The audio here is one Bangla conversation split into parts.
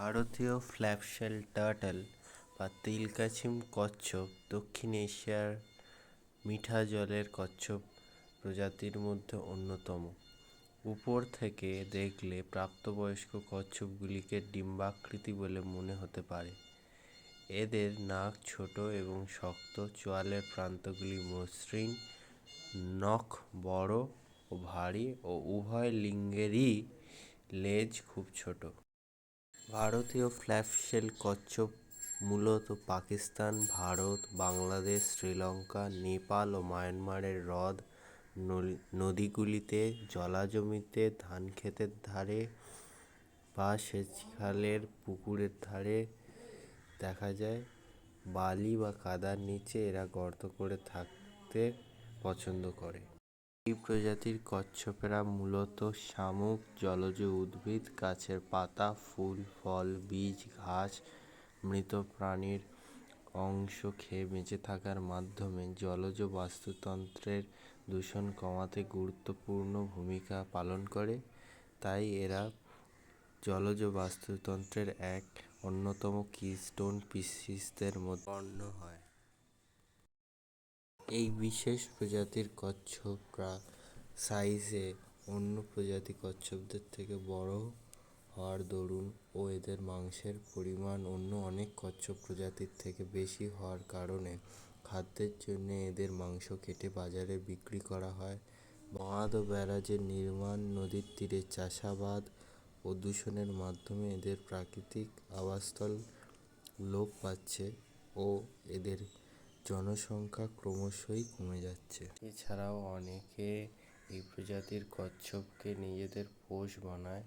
ভারতীয় স্ন্যাপশেল টার্টল বা তিলকাছিম কচ্ছপ, দক্ষিণ এশিয়ার মিঠা জলের কচ্ছপ প্রজাতির মধ্যে অন্যতম। উপর থেকে দেখলে প্রাপ্তবয়স্ক কচ্ছপগুলিকে ডিম্বাকৃতি বলে মনে হতে পারে। এদের নাক ছোট এবং শক্ত, চোয়ালের প্রান্তগুলি মসৃণ, নখ বড় ও ভারী ও উভয় লিঙ্গেরই লেজ খুব ছোট। ভারতীয় স্ন্যাপশেল কচ্ছপ মূলত পাকিস্তান, ভারত, বাংলাদেশ, শ্রীলঙ্কা, নেপাল ও মায়ানমারের হ্রদ নদীগুলিতে, জলাজমিতে ধানক্ষেতের ধারে বা সেচখালের পুকুরের ধারে দেখা যায়। বালি বা কাদার নিচে এরা গর্ত করে থাকতে পছন্দ করে। এই প্রজাতির কচ্ছপেরা মূলত শামুক, জলজ উদ্ভিদ, গাছের পাতা, ফুল, ফল, বীজ, ঘাস, মৃত প্রাণীর অংশ খেয়ে বেঁচে থাকার মাধ্যমে জলজ বাস্তুতন্ত্রের দূষণ কমাতে গুরুত্বপূর্ণ ভূমিকা পালন করে। তাই এরা জলজ বাস্তুতন্ত্রের এক অন্যতম কিস্টোন স্পিসিসদের মধ্যে গণ্য হয়। এই বিশেষ প্রজাতির কচ্ছপরা সাইজে অন্য প্রজাতির কচ্ছপদের থেকে বড় হওয়ার দরুন ও এদের মাংসের পরিমাণ অন্য অনেক কচ্ছপ প্রজাতির থেকে বেশি হওয়ার কারণে খাদ্যের জন্যে এদের মাংস কেটে বাজারে বিক্রি করা হয়। বাঁধ ও ব্যারাজের নির্মাণ নদীর তীরে চাষাবাদ ও দূষণের মাধ্যমে এদের প্রাকৃতিক আবাসস্থল লোপ পাচ্ছে ও এদের জনসংখ্যা ক্রমশই কমে যাচ্ছে। এছাড়াও অনেকে এই প্রজাতির কচ্ছপকে নিজেদের পোষ বানায়,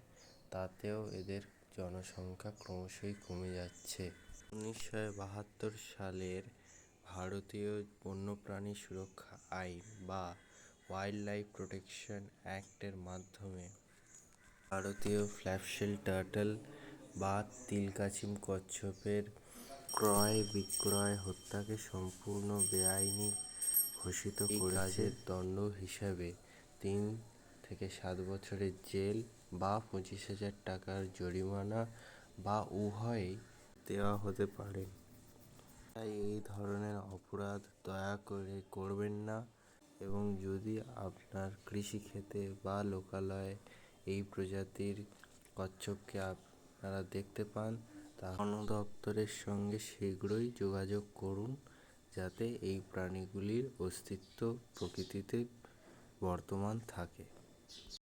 তাতেও এদের জনসংখ্যা ক্রমশই কমে যাচ্ছে। উনিশশো বাহাত্তর সালের ভারতীয় বন্যপ্রাণী সুরক্ষা আইন বা ওয়াইল্ড লাইফ প্রোটেকশন অ্যাক্টের মাধ্যমে ভারতীয় স্ন্যাপশেল টার্টল বা তিলকাছিম কচ্ছপের ক্রয় বিক্রয় হত্যাকে সম্পূর্ণ বেআইনি ঘোষিত করেছে দণ্ড হিসাবে। তিন থেকে সাত বছরের জেল বা পঁচিশ হাজার টাকার জরিমানা বা উভয়ই দেওয়া হতে পারে। তাই এই ধরনের অপরাধ দয়া করে করবেন না এবং যদি আপনার কৃষিক্ষেত্রে বা লোকালয়ে এই প্রজাতির কচ্ছপকে আপনারা দেখতে পান বন দপ্তরের সঙ্গে শীঘ্রই যোগাযোগ করুন যাতে এই প্রাণীগুলির অস্তিত্ব প্রকৃতিতে বর্তমান থাকে।